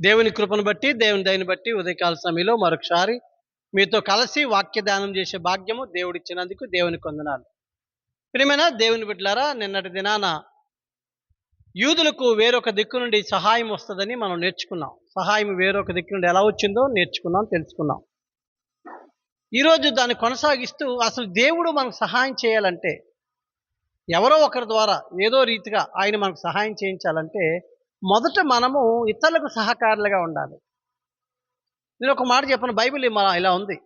దేవుని కృపను బట్టి దేవుని దయని బట్టి ఉదయకాల సమయంలో మరొకసారి మీతో కలిసి వాక్య దానం చేసే భాగ్యము దేవుడిచ్చినందుకు దేవుని కొందనాలు. ప్రియమైన దేవుని బిడ్డలారా నిన్నటి దినాన యూదులకు వేరొక దిక్కు నుండి సహాయం వస్తుందని మనం నేర్చుకున్నాం. సహాయం వేరొక దిక్కు నుండి ఎలా వచ్చిందో నేర్చుకున్నాం తెలుసుకున్నాం. ఈరోజు దాన్ని కొనసాగిస్తూ అసలు దేవుడు మనకు సహాయం చేయాలంటే ఎవరో ఒకరి ద్వారా ఏదో రీతిగా ఆయన మనకు సహాయం చేయించాలంటే మొదట మనము ఇతరులకు సహకారులుగా ఉండాలి. నేను ఒక మాట చెప్పను బైబిల్ మన ఇలా ఉంది.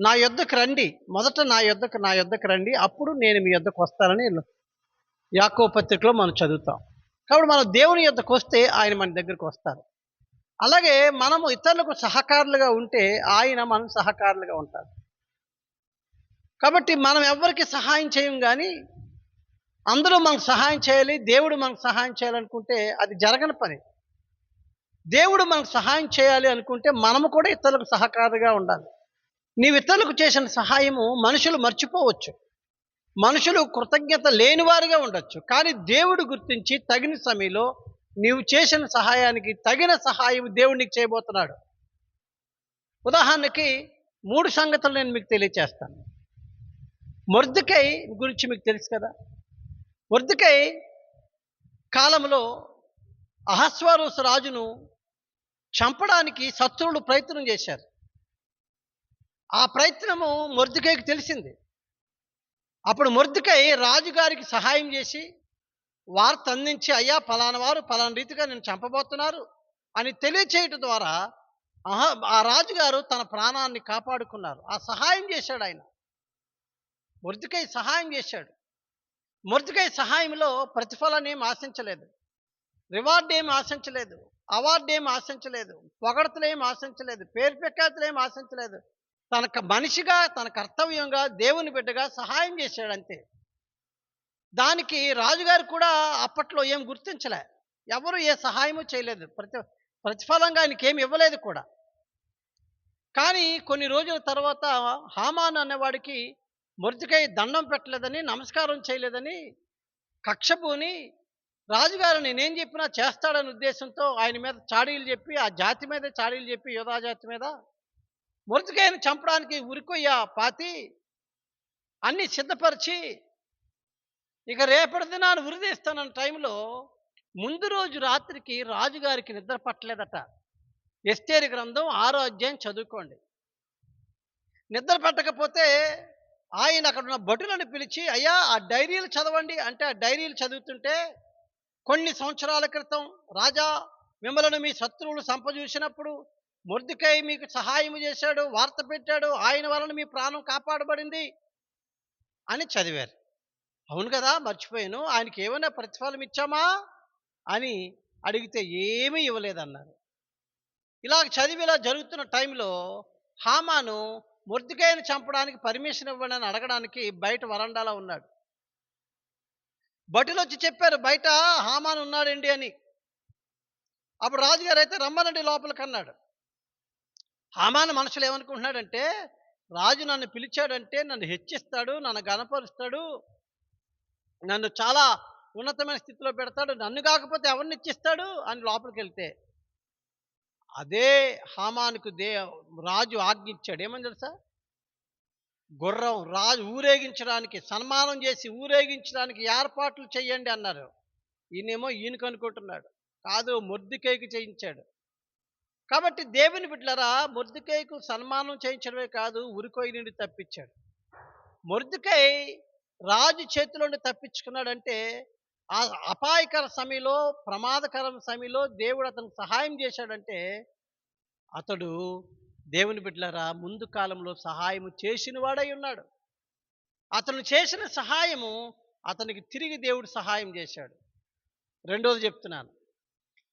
నా యొద్దకు రండి మొదట నా యొద్దకు నా యొద్దకు రండి అప్పుడు నేను మీ యొద్దకు వస్తానని యాకో పత్రికలో మనం చదువుతాం. కాబట్టి మనం దేవుని యొద్దకు వస్తే ఆయన మన దగ్గరకు వస్తారు. అలాగే మనము ఇతరులకు సహకారులుగా ఉంటే ఆయన మనం సహకారులుగా ఉంటారు కాబట్టి మనం ఎవరికి సహాయం చేయం కానీ అందరూ మనకు సహాయం చేయాలి దేవుడు మనకు సహాయం చేయాలనుకుంటే అది జరగని పని. దేవుడు మనకు సహాయం చేయాలి అనుకుంటే మనము కూడా ఇతరులకు సహకారుగా ఉండాలి. నీవు ఇతరులకు చేసిన సహాయము మనుషులు మర్చిపోవచ్చు. మనుషులు కృతజ్ఞత లేనివారుగా ఉండొచ్చు. కానీ దేవుడు గుర్తించి తగిన సమయంలో నీవు చేసిన సహాయానికి తగిన సహాయం దేవుడు నీకు చేయబోతున్నాడు. ఉదాహరణకి మూడు సంగతులు నేను మీకు తెలియచేస్తాను. మొర్దుకై గురించి మీకు తెలుసు కదా? మొర్దుకై కాలంలో అహస్వారోస్ రాజును చంపడానికి శత్రువులు ప్రయత్నం చేశారు. ఆ ప్రయత్నము మొర్దుకైకి తెలిసింది. అప్పుడు మొర్దుకై రాజుగారికి సహాయం చేసి వార్త అందించి అయ్యా ఫలానా వారు ఫలానా రీతిగా నేను చంపబోతున్నారు అని తెలియచేయటం ద్వారా ఆహా ఆ రాజుగారు తన ప్రాణాన్ని కాపాడుకున్నారు. ఆ సహాయం చేశాడు ఆయన. మొర్దుకై సహాయం చేశాడు. మొర్దుకై సహాయంలో ప్రతిఫలాన్ని ఏం ఆశించలేదు. రివార్డ్ ఏం ఆశించలేదు. అవార్డు ఏం ఆశించలేదు. పొగడతలు ఏం ఆశించలేదు. పేరు ప్రఖ్యాతులు ఏం ఆశించలేదు. తన మనిషిగా తన కర్తవ్యంగా దేవుని బిడ్డగా సహాయం చేశాడు అంతే. దానికి రాజుగారు కూడా అప్పట్లో ఏం గుర్తించలే. ఎవరు ఏ సహాయము చేయలేదు. ప్రతి ప్రతిఫలంగా ఆయనకి ఏమి ఇవ్వలేదు కూడా. కానీ కొన్ని రోజుల తర్వాత హామాన్ అనేవాడికి మొర్తికై దండం పెట్టలేదని నమస్కారం చేయలేదని కక్షపూని రాజుగారు నేనేం చెప్పినా చేస్తాడనే ఉద్దేశంతో ఆయన మీద చాడీలు చెప్పి ఆ జాతి మీద చాడీలు చెప్పి యోధా జాతి మీద మొర్తికాయను చంపడానికి ఉరికొయ్య పాతి అన్ని సిద్ధపరిచి ఇక రేపటి దినాన్ని ఉరిదీస్తానన్న టైంలో ముందు రోజు రాత్రికి రాజుగారికి నిద్ర పట్టలేదట. ఎస్టేరి గ్రంథం ఆరో అధ్యాయం చదువుకోండి. నిద్ర పట్టకపోతే ఆయన అక్కడ ఉన్న భటులను పిలిచి అయ్యా ఆ డైరీలు చదవండి. అంటే ఆ డైరీలు చదువుతుంటే కొన్ని సంవత్సరాల క్రితం రాజా మిమ్మలను మీ శత్రువులు సంపజూసినప్పుడు మురదికై మీకు సహాయం చేశాడు వార్త పెట్టాడు ఆయన వలన మీ ప్రాణం కాపాడబడింది అని చదివారు. అవును కదా మర్చిపోయాను. ఆయనకి ఏమైనా ప్రతిఫలం ఇచ్చామా? అని అడిగితే ఏమీ ఇవ్వలేదన్నారు. ఇలా చదివి ఇలా జరుగుతున్న టైంలో హామాను మొర్దికాయను చంపడానికి పర్మిషన్ ఇవ్వండి అని అడగడానికి బయట వరండాలో ఉన్నాడు. భటులు వచ్చి చెప్పారు బయట హామాన్ ఉన్నాడండి అని. అప్పుడు రాజుగారు అయితే రమ్మనండి లోపలికి అన్నాడు. హామాన్ మనుషులు ఏమనుకుంటున్నాడంటే రాజు నన్ను పిలిచాడంటే నన్ను హెచ్చిస్తాడు నన్ను గనపరుస్తాడు నన్ను చాలా ఉన్నతమైన స్థితిలో పెడతాడు నన్ను కాకపోతే ఎవరిని ఇచ్చిస్తాడు అని లోపలికి వెళ్తే అదే హామానుకు దే రాజు ఆజ్ఞించాడు. ఏమని తెలుసా? గుర్రం రాజు ఊరేగించడానికి సన్మానం చేసి ఊరేగించడానికి ఏర్పాట్లు చేయండి అన్నారు. ఈయనేమో ఈయనకు అనుకుంటున్నాడు. కాదు మొర్దికేకి చేయించాడు. కాబట్టి దేవుని బిడ్డలరా మొర్దికేకు సన్మానం చేయించడమే కాదు ఉరికోయి నుండి తప్పించాడు. మొర్దికై రాజు చేతిలోండి తప్పించుకున్నాడంటే ఆ అపాయకర సమయంలో ప్రమాదకర సమయంలో దేవుడు అతనికి సహాయం చేశాడంటే అతడు దేవుని బిడ్డలరా ముందు కాలంలో సహాయము చేసిన వాడై ఉన్నాడు. అతను చేసిన సహాయము అతనికి తిరిగి దేవుడు సహాయం చేశాడు. రెండోది చెప్తున్నాను.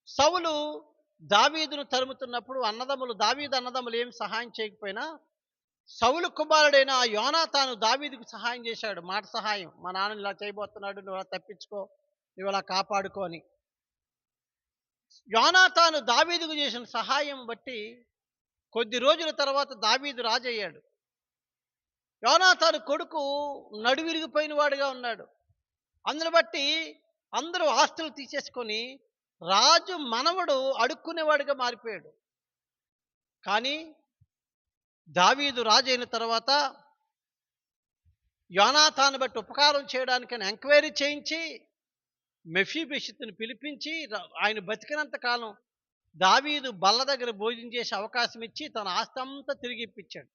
సౌలు దావీదును తరుముతున్నప్పుడు అన్నదమ్ములు దావీదు అన్నదమ్ములు ఏమి సహాయం చేయకపోయినా సౌలు కుమారుడైన ఆ యోనాతాను దావీదుకు సహాయం చేశాడు. మాట సహాయం. మా నాన్న ఇలా చేయబోతున్నాడు నువ్వు అలా తప్పించుకో నువ్వు అలా కాపాడుకో యోనాతాను దావీదుకు చేసిన సహాయం బట్టి కొద్ది రోజుల తర్వాత దావీదు రాజయ్యాడు. యోనాతాను కొడుకు నడువిరిగిపోయిన వాడుగా ఉన్నాడు. అందును బట్టి అందరూ ఆస్తులు తీసేసుకొని రాజు మనవడు అడుక్కునేవాడిగా మారిపోయాడు. కానీ దావీదు రాజైన తర్వాత యోనాథాను బట్టి ఉపకారం చేయడానికని ఎంక్వైరీ చేయించి మెఫీబెషిత్ను పిలిపించి ఆయన బతికినంత కాలం దావీదు బల్ల దగ్గర భోజనం చేసే అవకాశం ఇచ్చి తన ఆస్తి అంతా తిరిగి ఇప్పించాడు.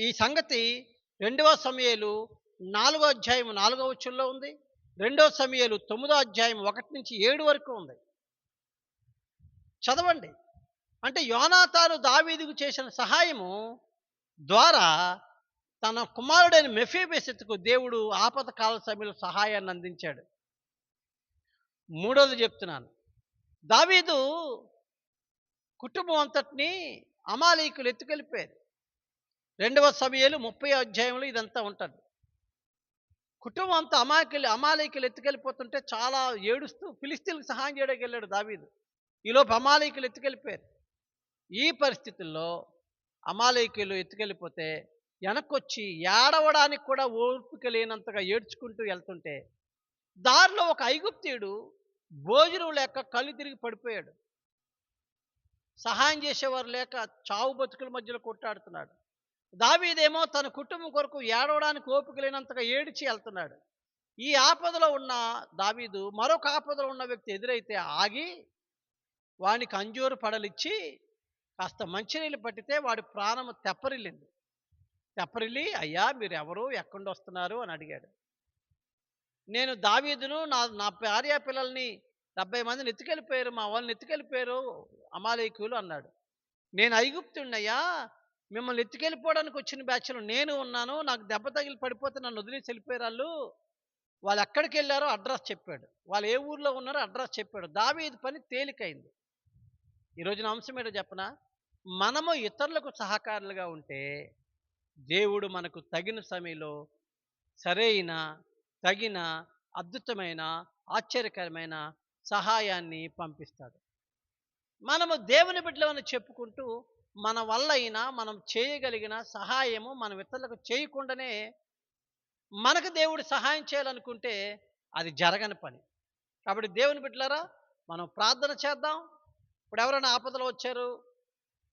ఈ సంగతి రెండవ సమయాలు నాలుగో అధ్యాయం నాలుగో వచ్చుల్లో ఉంది. రెండో సమయాలు తొమ్మిదో అధ్యాయం ఒకటి నుంచి ఏడు వరకు ఉంది. చదవండి. అంటే యోనాతాను దావీదుకు చేసిన సహాయము ద్వారా తన కుమారుడైన మెఫీబెసెత్కు దేవుడు ఆపద కాల సమయంలో సహాయాన్ని అందించాడు. మూడోది చెప్తున్నాను. దావీదు కుటుంబం అంతటిని అమాలీకులు ఎత్తుకెళ్ళిపోయారు. రెండవ సమయాలు ముప్పై అధ్యాయంలో ఇదంతా ఉంటుంది. కుటుంబం అంతా అమాయకులు అమాలయకులు ఎత్తుకెళ్ళిపోతుంటే చాలా ఏడుస్తూ ఫిలిస్తీన్లకు సహాయం చేయడానికి వెళ్ళాడు దావీదు. ఈలోపు అమాలయకులు ఎత్తుకెళ్ళిపోయారు. ఈ పరిస్థితుల్లో అమాలయకులు ఎత్తుకెళ్ళిపోతే వెనక్కొచ్చి ఏడవడానికి కూడా ఓపిక లేనంతగా ఏడ్చుకుంటూ వెళ్తుంటే దారిలో ఒక ఐగుప్తీయుడు భోజనం లేక కళ్ళు తిరిగి పడిపోయాడు. సహాయం చేసేవారు లేక చావు బతుకుల మధ్యలో కొట్టాడుతున్నాడు దావీదేమో తన కుటుంబం కొరకు ఏడవడానికి ఓపిక లేనంతగా ఏడిచి వెళ్తున్నాడు. ఈ ఆపదలో ఉన్న దావీదు మరొక ఆపదలో ఉన్న వ్యక్తి ఎదురైతే ఆగి వానికి అంజూరు పడలిచ్చి కాస్త మంచినీళ్ళు పట్టితే వాడి ప్రాణం తెప్పరిల్లింది. తెప్పరిల్లి అయ్యా మీరు ఎవరు ఎక్కడి వస్తున్నారు? అని అడిగాడు. నేను దావీదును నా నా భార్య పిల్లల్ని డెబ్బై మందిని ఎత్తుకెళ్ళిపోయారు మా వాళ్ళని ఎత్తుకెళ్ళిపోయారు అమాలయకులు అన్నాడు. నేను ఐగుప్తుండయ్యా మిమ్మల్ని ఎత్తుకెళ్ళిపోవడానికి వచ్చిన బ్యాచ్లో నేను ఉన్నాను నాకు దెబ్బ తగిలి పడిపోతే నన్ను వదిలేసి వెళ్ళిపోయారు వాళ్ళు. వాళ్ళు ఎక్కడికి వెళ్ళారో అడ్రస్ చెప్పాడు. వాళ్ళు ఏ ఊర్లో ఉన్నారో అడ్రస్ చెప్పాడు. దావీదు పని తేలికైంది. ఈరోజున అంశం ఏంటో చెప్పనా? మనము ఇతరులకు సహకారులుగా ఉంటే దేవుడు మనకు తగిన సమయంలో సరైన తగిన అద్భుతమైన ఆశ్చర్యకరమైన సహాయాన్ని పంపిస్తాడు. మనము దేవుని బిడ్డలమని చెప్పుకుంటూ మన వల్ల అయినా మనం చేయగలిగిన సహాయము మనం ఇతరులకు చేయకుండానే మనకు దేవుడు సహాయం చేయాలనుకుంటే అది జరగని పని. కాబట్టి దేవుని బిడ్డలారా మనం ప్రార్థన చేద్దాం. ఇప్పుడు ఎవరైనా ఆపదలో వచ్చారు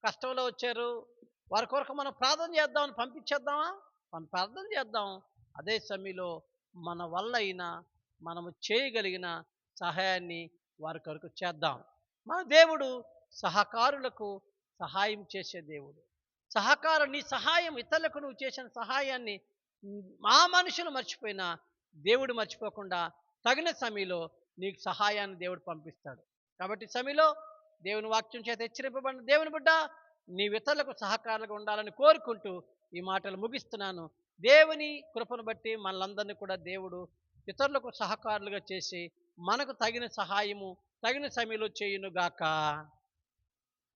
కష్టంలో వచ్చారు వారి కొరకు మనం ప్రార్థన చేద్దామని పంపించేద్దామా? మనం ప్రార్థన చేద్దాం. అదే సమయంలో మన వల్ల అయినా మనము చేయగలిగిన సహాయాన్ని వారి కొరకు చేద్దాం. మన దేవుడు సహకారులకు సహాయం చేసే దేవుడు. సహకారం నీ సహాయం ఇతరులకు నువ్వు చేసిన సహాయాన్ని మా మనుషులు మర్చిపోయినా దేవుడు మర్చిపోకుండా తగిన సమయంలో నీకు సహాయాన్ని దేవుడు పంపిస్తాడు. కాబట్టి సమయంలో దేవుని వాక్యం చేత హెచ్చరింపబడిన దేవుని బిడ్డ నీ ఇతరులకు సహకారులుగా ఉండాలని కోరుకుంటూ ఈ మాటలు ముగిస్తున్నాను. దేవుని కృపను బట్టి మనలందరినీ కూడా దేవుడు ఇతరులకు సహకారులుగా చేసి మనకు తగిన సహాయము తగిన సమయంలో చేయునుగాక.